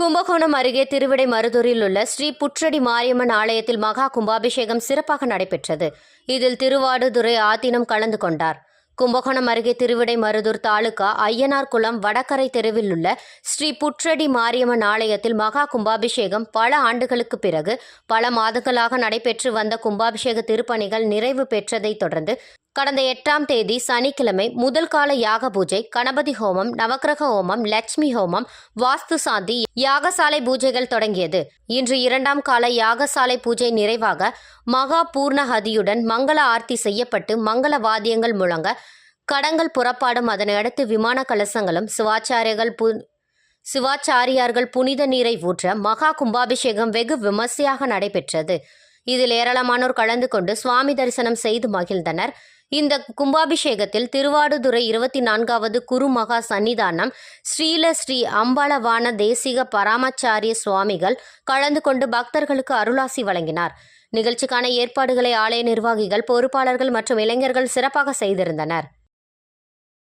கும்பகோணம் அருகே திருவிடை மருதூரில் உள்ள ஸ்ரீ புற்றடி மாரியம்மன் ஆலயத்தில் மகா கும்பாபிஷேகம் சிறப்பாக நடைபெற்றது. இதில் திருவாடுதுறை ஆதீனம் கலந்து கொண்டார். கும்பகோணம் அருகே திருவிடை மருதூர் தாலுகா ஐயனார் குளம் வடகரை தெருவில் உள்ள ஸ்ரீ புற்றடி மாரியம்மன் ஆலயத்தில் மகா கும்பாபிஷேகம் பல ஆண்டுகளுக்கு பிறகு பல மாதங்களாக நடைபெற்று வந்த கும்பாபிஷேக திருப்பணிகள் நிறைவு பெற்றதைத் தொடர்ந்து கடந்த எட்டாம் தேதி சனிக்கிழமை முதல் கால யாக பூஜை கணபதி ஹோமம் நவக்கிரக ஹோமம் லட்சுமி ஹோமம் வாஸ்து சாந்தி யாகசாலை பூஜைகள் தொடங்கியது. இன்று இரண்டாம் கால யாகசாலை பூஜை நிறைவாக மகா பூர்ணஹதியுடன் மங்கள ஆர்த்தி செய்யப்பட்டு மங்கள வாத்தியங்கள் முழங்க கடங்கள் புறப்பாடும். அதனை அடுத்து விமான கலசங்களும் சிவாச்சாரியர்கள் பு சிவாச்சாரியார்கள் புனித நீரை ஊற்ற மகா கும்பாபிஷேகம் வெகு விமர்சையாக நடைபெற்றது. இதில் ஏராளமானோர் கலந்து கொண்டு சுவாமி தரிசனம் செய்து மகிழ்ந்தனர். இந்த கும்பாபிஷேகத்தில் திருவாடுதுறை இருபத்தி நான்காவது குருமகா சன்னிதானம் ஸ்ரீல ஸ்ரீ அம்பலவான தேசிக பராமச்சாரிய சுவாமிகள் கலந்து கொண்டு பக்தர்களுக்கு அருளாசி வழங்கினார். நிகழ்ச்சிக்கான ஏற்பாடுகளை ஆலய நிர்வாகிகள் பொறுப்பாளர்கள் மற்றும் இளைஞர்கள் சிறப்பாக செய்திருந்தனர்.